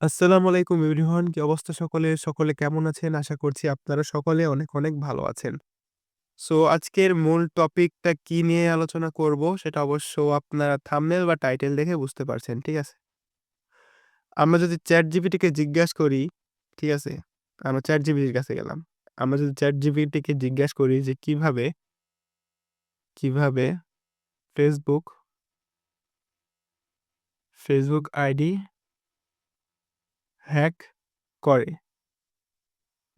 আসসালামু আলাইকুম এভরিওয়ান কি অবস্থা সকলের? সকলে কেমন আছেন? আশা করছি আপনারা সকলে অনেক, অনেক ভালো আছেন। সো আজকের মূল টপিকটা কি নিয়ে আলোচনা করব সেটা অবশ্য আপনারা থাম্বনেল বা টাইটেল দেখে বুঝতে পারছেন। ঠিক আছে? আমরা যদি চ্যাট কে জিজ্ঞাসা করি, ঠিক আছে? আমরা চ্যাট এর কাছে গেলাম। আমরা যদি চ্যাট কে জিজ্ঞাসা করি যে কীভাবে কীভাবে ফেসবুক ফেসবুক আইডি হ্যাক করে।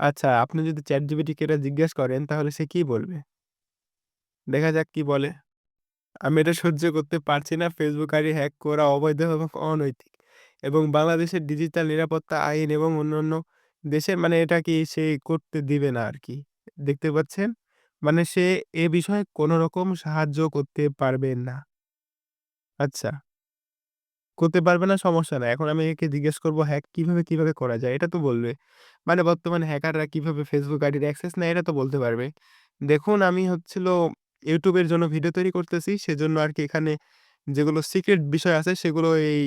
আচ্ছা, আপনি যদি ChatGPT কে এটা জিজ্ঞাসা করেন তাহলে সে কি বলবে? দেখা যাক কি বলে। আমি এটা সহ্য করতে পারছি না। ফেসবুক আইডি হ্যাক করা অবৈধ এবং অনৈতিক এবং বাংলাদেশের ডিজিটাল নিরাপত্তা আইন এবং অন্যান্য দেশের মানে এটা কি সে করতে দিবে না আরকি। দেখতে পাচ্ছেন? মানে সে এ বিষয়ে কোনো রকম সাহায্য করতে পারবে না। আচ্ছা। করতে পারবে না সমস্যা না। এখন আমি একে জিজ্ঞেস করব হ্যাক কীভাবে, কীভাবে করা যায়? এটা তো বলবে। মানে বর্তমানে হ্যাকাররা কীভাবে Facebook আইডির অ্যাক্সেস নেয় এটা তো বলতে পারবে। দেখুন আমি হচ্ছিল এর জন্য ভিডিও তৈরি করতেছি। সেজন্য আরকি এখানে যেগুলো সিক্রেট বিষয় আছে সেগুলো এই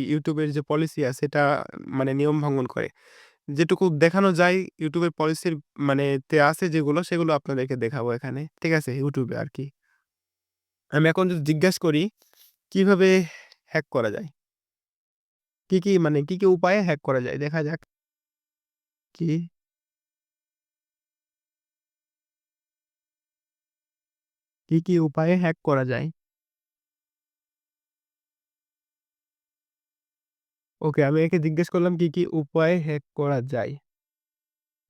এর যে পলিসি আছে এটা মানে নিয়ম ভঙ্গন করে। যেটুকু দেখানো যায় এর পলিসির মানে তে আছে যেগুলো সেগুলো আপনাদেরকে দেখাবো এখানে। ঠিক আছে? YouTube এ আরকি। আমি এখন যদি জিজ্ঞাসা করি কীভাবে হ্যাক করা যায়? কি, কি মানে কি, কি উপায়ে হ্যাক করা যায়? দেখা যাক। কি? কি, কি উপায়ে হ্যাক করা যায়? ওকে, আমি একে জিজ্ঞেস করলাম কি, কি উপায়ে হ্যাক করা যায়?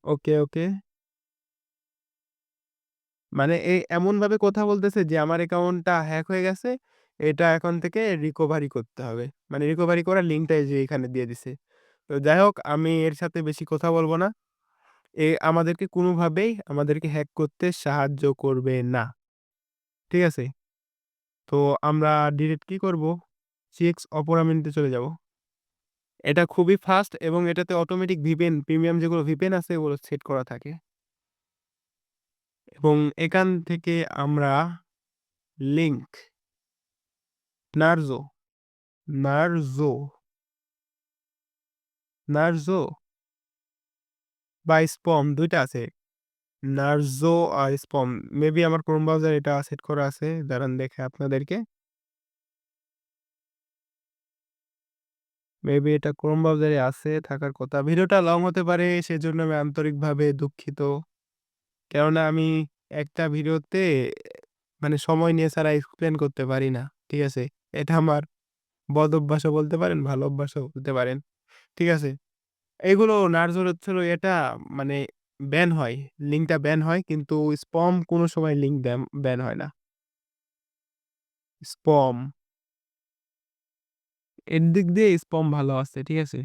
ওকে, ওকে। মানে এ এমনভাবে কথা বলতেছে যে আমার অ্যাকাউন্টটা হ্যাক হয়ে গেছে। এটা এখন থেকে রিকভারি করতে হবে। মানে রিকভারি করার লিঙ্কটা এই যে এখানে দিয়ে দিছে। তো যাই হোক, আমি এর সাথে বেশি কথা বলব না। এ, আমাদেরকে কোনোভাবেই আমাদেরকে হ্যাক করতে সাহায্য করবে না। ঠিক আছে? তো আমরা ডিরেক্ট কি করব? Opera Mini চলে যাব। এটা খুবই ফাস্ট এবং এটাতে অটোমেটিক VPN প্রিমিয়াম যেগুলো VPN আছে, ওগুলো সেট করা থাকে। এবং এখান থেকে আমরা লিঙ্ক নার্জো, নার্জো নার্জো বা স্পম ২ টা আছে। নার্জো আর স্পম। মেবি আমার ক্রোম ব্রাউজার এটা সেট করা আছে। দাঁড়ান দেখাই আপনাদেরকে। মেবি এটা ক্রোম ব্রাউজারে আছে থাকার কথা। ভিডিওটা লং হতে পারে সেজন্য আমি আন্তরিকভাবে দুঃখিত। কেননা আমি একটা ভিডিওতে মানে সময় নিয়ে ছাড়া এক্সপ্লেইন করতে পারি না। ঠিক আছে? এটা আমার বদ অভ্যাসও বলতে পারেন, ভালো অভ্যাসও বলতে পারেন। ঠিক আছে? এগুলো নার্জোর হচ্ছে এটা মানে ব্যান হয়। লিঙ্কটা ব্যান হয় কিন্তু স্পম কোনো সময় লিঙ্ক ব্যান হয় না। স্পম। এর দিক দিয়ে স্পম ভালো আছে। ঠিক আছে?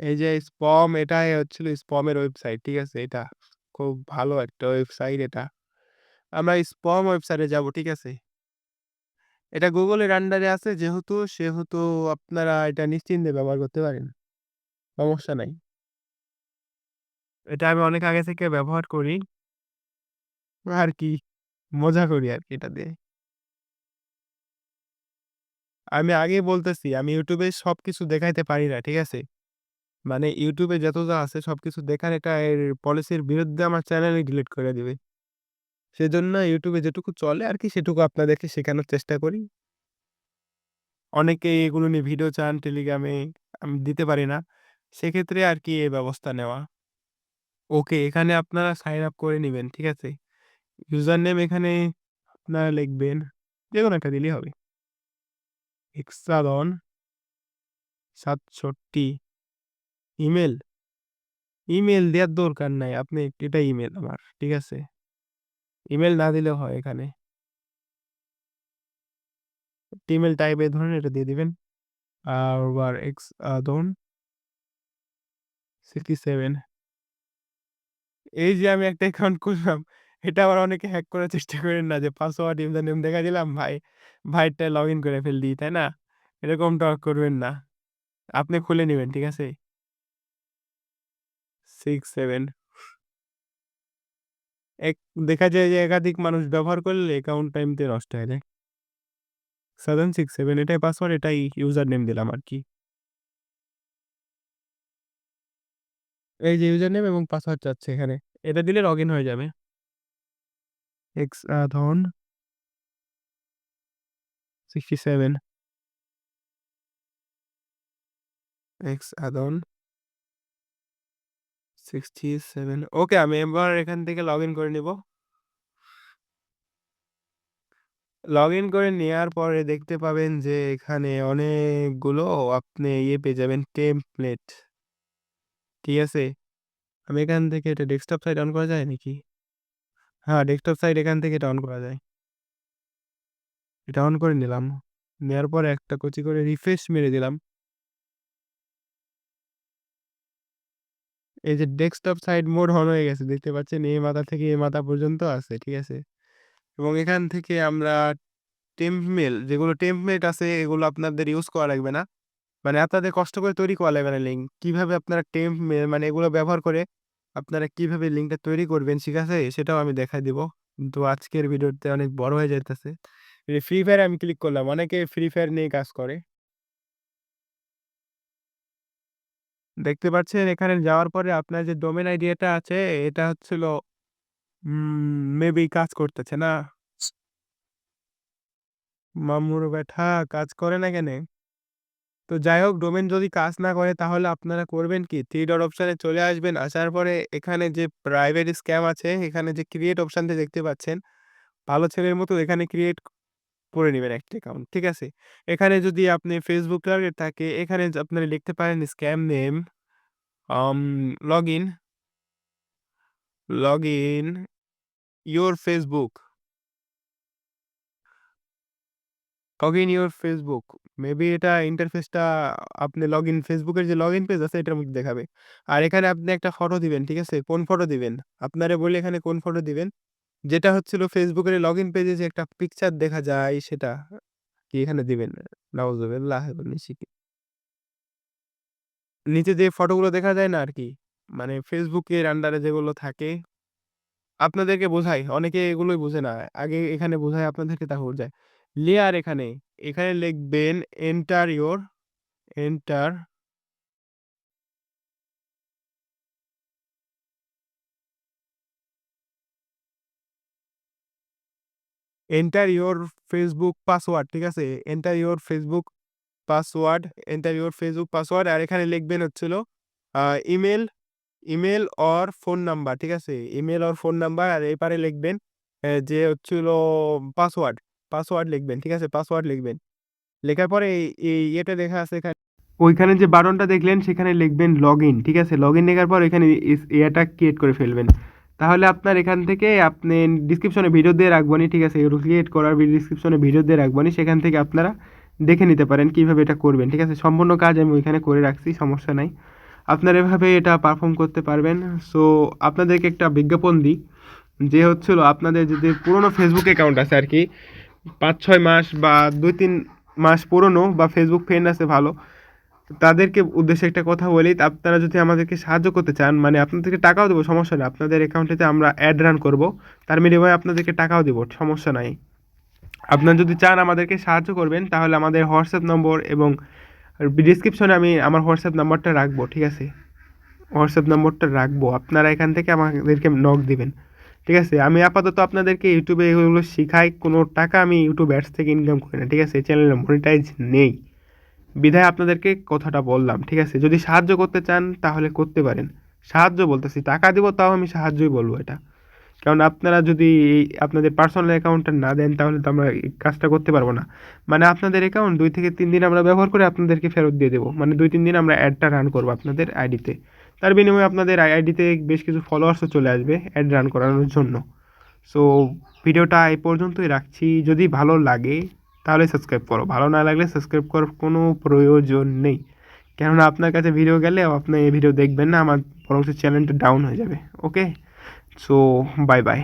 এই যে স্পম এটাই হচ্ছিল স্পমের ওয়েবসাইট। ঠিক আছে? এটা খুব ভালো একটা ওয়েবসাইট এটা। আমরা স্পম ওয়েবসাইটে যাব। ঠিক আছে? এটা এর আন্ডারে আছে, যেহেতু, সেহেতু আপনারা এটা নিশ্চিন্তে ব্যবহার করতে পারেন। সমস্যা নাই। এটা আমি অনেক আগে থেকে ব্যবহার করি। আর কি, মজা করি আরকি এটা দিয়ে। আমি আগেই বলতেছি, আমি YouTube এ সবকিছু দেখাইতে পারি না। ঠিক আছে? মানে এ যত যা আছে সবকিছু দেখার এটা এর পলিসির বিরুদ্ধে আমার চ্যানেলই ডিলিট করে দিবে। সেজন্য এ যেটুকু চলে আরকি সেটুকু আপনাদেরকে শেখানোর চেষ্টা করি। অনেকেই এগুলো নিয়ে ভিডিও চান টেলিগ্রামে, আমি দিতে পারি না। সেক্ষেত্রে আরকি এই ব্যবস্থা নেওয়া। ওকে, এখানে আপনারা সাইন আপ করে নিবেন। ঠিক আছে? ইউজার নেম এখানে আপনারা লিখবেন। যেকোনো একটা দিলেই হবে। এক্সালন ৬৭ ইমেইল? ইমেল দেওয়ার দরকার নাই। আপনি এটা ইমেল আমার। ঠিক আছে? ইমেল না দিলেও হয় এখানে। ইমেইল টাইপ এ ধরুন এটা দিয়ে দিবেন। আবার এক্স আ ধরুন 67 এই যে আমি একটা অ্যাকাউন্ট করলাম, এটা আবার অনেকে হ্যাক করার চেষ্টা করেন না যে পাসওয়ার্ড, ইউজার নেম দেখা দিলাম, ভাই ভাইরটা লগইন করে ফেললি, তাই না? এরকমটা আর করবেন না। আপনি খুলে নিবেন, ঠিক আছে? 67 এক দেখা যায় যে একাধিক মানুষ ব্যবহার করলে অ্যাকাউন্ট টাইমতে নষ্ট হয়ে যায়। 767 এটাই পাসওয়ার্ড, এটাই ইউজার নেম দিলাম আর কি এই যে ইউজার নেম এবং পাসওয়ার্ড চাচ্ছে এখানে। এটা দিলে লগইন হয়ে যাবে। এক্সাধন 67 এক্সাধন 67 ওকে আমি এবার এখান থেকে লগইন করে নিব। লগইন করে নেয়ার পরে দেখতে পাবেন যে এখানে অনেকগুলো আপনি ইয়ে পেয়ে যাবেন টেমপ্লেট। ঠিক আছে? আমি এখান থেকে এটা ডেস্কটপ সাইড অন করা যায় নাকি? হ্যাঁ, ডেস্কটপ সাইড এখান থেকে এটা অন করা যায়। এটা অন করে নিলাম। নেয়ার পরে একটা কুচি করে রিফ্রেশ মেরে দিলাম। এই যে ডেস্কটপ সাইড মোড অন হয়ে গেছে, দেখতে পাচ্ছেন এই মাথা থেকে এই মাথা পর্যন্ত আছে। ঠিক আছে? এবং এখান থেকে আমরা টেম্প মেল যেগুলো টেম্পলেট আছে, এগুলো আপনাদের ইউজ করা লাগবে না। মানে আপনাদের কষ্ট করে তৈরি করা লাগবে না লিঙ্ক। কীভাবে আপনারা টেম্প মেল মানে এগুলো ব্যবহার করে আপনারা কীভাবে লিঙ্কটা তৈরি করবেন, ঠিক আছে? সেটাও আমি দেখায় দিব। কিন্তু আজকের ভিডিওতে অনেক বড় হয়ে যাইতেছে। এই ফ্রি ফায়ারে আমি ক্লিক করলাম। অনেকে ফ্রি ফায়ার নিয়ে কাজ করে। দেখতে পাচ্ছেন, এখানে যাওয়ার পরে আপনার যে ডোমেন আইডিয়াটা আছে, এটা হচ্ছিল মেবি কাজ করতেছে না। মামুর ব্যাটা কাজ করে না কেন তো যাই হোক ডোমেন যদি কাজ না করে, তাহলে আপনারা করবেন কি? থ্রি ডট অপশানে চলে আসবেন। আসার পরে এখানে যে প্রাইভেট স্ক্যাম আছে, এখানে যে ক্রিয়েট অপশানটা দেখতে পাচ্ছেন। ভালো ছেলের মতো এখানে ক্রিয়েট করে নেবেন একটা অ্যাকাউন্ট। ঠিক আছে? এখানে যদি আপনি Facebook টার্গেট থাকে, এখানে আপনারা লিখতে পারেন scam name um login login your log in your Facebook maybe এটা ইন্টারফেসটা আপনি লগ ইন ফেসবুকের যে লগ ইন পেজ আছে, এটার মধ্যে দেখাবে। আর এখানে আপনি একটা ফটো দিবেন। ঠিক আছে? কোন ফটো দিবেন? আপনারে বলি এখানে কোন ফটো দিবেন? যেটা হচ্ছিল ফেসবুকের লগ ইন পেজে যে একটা পিকচার দেখা যায় সেটা কি এখানে দিবেন। নিচে যে ফটোগুলো দেখা যায় না আরকি। মানে ফেসবুকের আন্ডারে যেগুলো থাকে আপনাদেরকে বোঝাই। অনেকে এগুলোই বুঝে না। আগে এখানে বোঝায় আপনাদেরকে তারপর বোঝায়। লেয়ার এখানে, এখানে লিখবেন enter your enter enter your Facebook password. ঠিক আছে? Enter your Facebook password, enter your Facebook password আর এখানে লিখবেন হচ্ছিল email email or phone number. ঠিক আছে? ইমেল অর ফোন নাম্বার আর এপারে লিখবেন যে হচ্ছিল পাসওয়ার্ড, পাসওয়ার্ড লিখবেন। ঠিক আছে? পাসওয়ার্ড লিখবেন। লেখার পরে এই ইয়েটা লেখা আছে এখানে ওইখানে যে বাটনটা দেখলেন সেখানে লিখবেন লগইন। ঠিক আছে? লগইন লেখার পর এখানে ইয়েটা ক্রিয়েট করে ফেলবেন। তাহলে আপনার এখান থেকে আপনি ডিসক্রিপশনে ভিডিও দিয়ে রাখবনি। ঠিক আছে? ক্রিয়েট করার ডিসক্রিপশনে ভিডিও দিয়ে রাখবনি। সেখান থেকে আপনারা দেখে নিতে পারেন কীভাবে এটা করবেন। ঠিক আছে? সম্পূর্ণ কাজ আমি ওইখানে করে রাখছি, সমস্যা নাই। আপনারা এভাবে এটা পারফর্ম করতে পারবেন। সো আপনাদেরকে একটা বিজ্ঞাপন দিই। যে হচ্ছিল আপনাদের যদি পুরনো ফেসবুক অ্যাকাউন্ট আছে আর কি, পাঁচ ছয় মাস বা ২-৩ মাস পুরনো বা ফেসবুক ফ্রেন্ড আছে ভালো। তাদেরকে উদ্দেশ্যে একটা কথা বলি আপনারা যদি আমাদেরকে সাহায্য করতে চান মানে আপনাদেরকে টাকাও দেবো, সমস্যা নেই। আপনাদের অ্যাকাউন্টেতে আমরা অ্যাড রান করব। তার বিনিময়ে আপনাদেরকে টাকাও দেবো, সমস্যা নাই। আপনারা যদি চান আমাদেরকে সাহায্য করবেন, তাহলে আমাদের হোয়াটসঅ্যাপ নম্বর এবং ডিসক্রিপশনে আমি আমার হোয়াটসঅ্যাপ নাম্বারটা রাখব। ঠিক আছে? হোয়াটসঅ্যাপ নম্বরটা রাখব। আপনারা এখান থেকে আমাদেরকে নক দিবেন। ঠিক আছে? আমি আপাতত আপনাদেরকে ইউটিউবে এগুলো শিখাই। কোনো টাকা আমি ইউটিউব অ্যাডস থেকে ইনকাম করি না। ঠিক আছে? চ্যানেলে মনিটাইজ নেই। বিধায় আপনাদেরকে কথাটা বললাম। ঠিক আছে? যদি সাহায্য করতে চান, তাহলে করতে পারেন। সাহায্য বলতেছি, টাকা দিব তাও আমি সাহায্যই বলব এটা। কারণ আপনারা যদি আপনাদের পার্সোনাল অ্যাকাউন্টটা না দেন, তাহলে তো আমরা কাজটা করতে পারব না। মানে আপনাদের অ্যাকাউন্ট দুই থেকে তিন দিন আমরা ব্যবহার করে আপনাদেরকে ফেরত দিয়ে দেবো। মানে ২-৩ দিন আমরা অ্যাডটা রান করব আপনাদের আইডিতে। তার বিনিময়ে আপনাদের আই আইডিতে বেশ কিছু ফলোয়ার্সও চলে আসবে অ্যাড রান করানোর জন্য। সো ভিডিওটা এই পর্যন্তই রাখছি। যদি ভালো লাগে তাহলে সাবস্ক্রাইব করো। ভালো না লাগলে সাবস্ক্রাইব করার কোনো প্রয়োজন নেই। কেননা আপনার কাছে ভিডিও গেলে আপনি এই ভিডিও দেখবেন না আমার বরং চ্যানেলটা ডাউন হয়ে যাবে। ওকে? So bye, bye.